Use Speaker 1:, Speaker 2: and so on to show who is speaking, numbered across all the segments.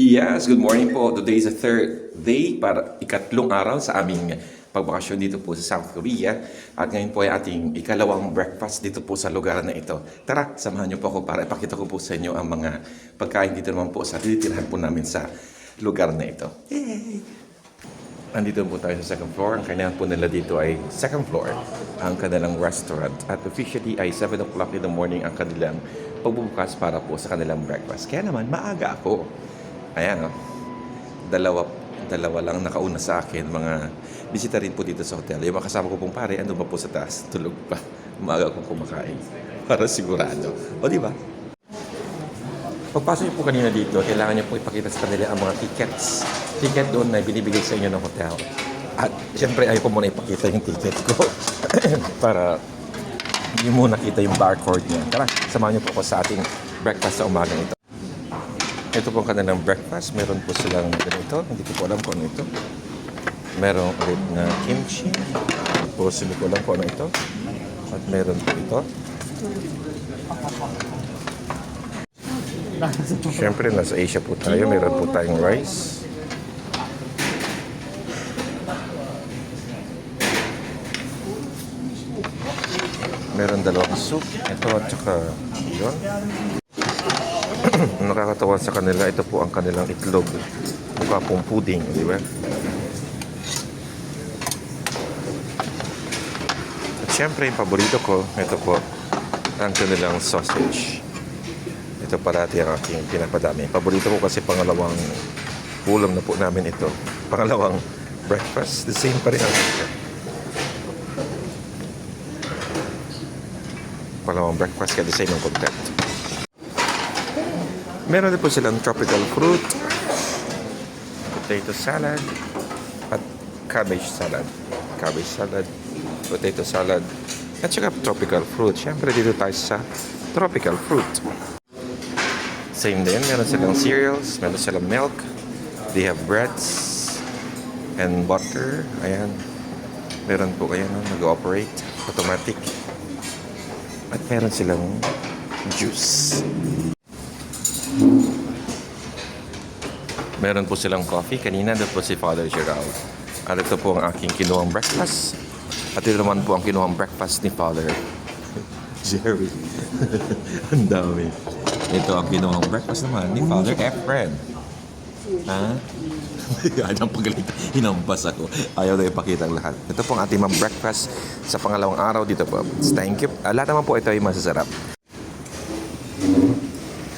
Speaker 1: Yes, good morning po. Today is the third day para ikatlong araw sa aming pagbakasyon dito po sa South Korea. At ngayon po ay ating ikalawang breakfast dito po sa lugar na ito. Tara, samahan niyo po ako para ipakita ko po sa inyo ang mga pagkain dito naman po sa titirahan po namin sa lugar na ito. Yay! Nandito po tayo sa second floor. Ang kailangan po nila dito ay second floor, ang kanilang restaurant. At officially ay 7 o'clock in the morning ang kanilang pagbubukas para po sa kanilang breakfast. Kaya naman, maaga ako. Ayan, oh. dalawa, dalawa lang nakauna sa akin. Mga bisita rin po dito sa hotel. Yung mga kasama ko pong pare, ano ba po sa taas? Tulog pa. Maaga akong kumakain. Para sigurado. O, di ba? Pagpasok niyo po kanina dito, kailangan niyo po ipakita sa kanila ang mga tickets. Ticket doon na binibigay sa inyo ng hotel. At siyempre, ayaw ko muna ipakita yung ticket ko para hindi mo nakita yung barcode niya. Tara, samahan niyo po ako sa ating breakfast sa umaga ito. Ito po ang kanilang breakfast. Meron po silang ganito. Hindi ko po alam kung ano ito. Meron ulit na kimchi. Tapos hindi ko alam kung ano ito. At meron po ito. Siyempre, nasa Asia po tayo. Meron po tayong rice. Meron dalawang soup. Ito at saka yun. Nakakatawa sa kanila. Ito po ang kanilang itlog. Mukha pong pudding, di ba? At syempre, yung paborito ko, ito po, ang kanilang sausage. Ito parati ang aking pinapadami. Paborito ko kasi pangalawang ulam na po namin ito. Pangalawang breakfast. The same pa rin ang pangalawang breakfast kaya the same ang content. Meron din po silang tropical fruit, potato salad, at cabbage salad. Cabbage salad, potato salad, at saka tropical fruit. Siyempre dito tayo sa tropical fruit. Same din, meron silang cereals, meron silang milk, they have breads, and butter. Ayan. Meron po, ayan, no, nag-ooperate, automatic. At meron silang juice. Meron po silang coffee. Kanina doon po si Father Gerald. At ito po ang aking kinuhang breakfast. At ito naman po ang kinuhang breakfast ni Father Jerry. ang dami. Ito ang kinuhang breakfast naman ni Father Efren. Ha? Ang pagalit. Hinampas ako. Ayaw na ipakita ang lahat. Ito po ang ating mga breakfast sa pangalawang araw dito po. Thank you. Ah, lahat naman po ito ay masasarap.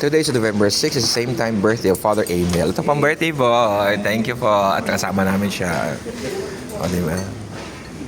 Speaker 1: Today is November 6 is the same time birthday of Father Emil. Ito pang birthday boy. Thank you po. At kasama namin siya. O, di ba?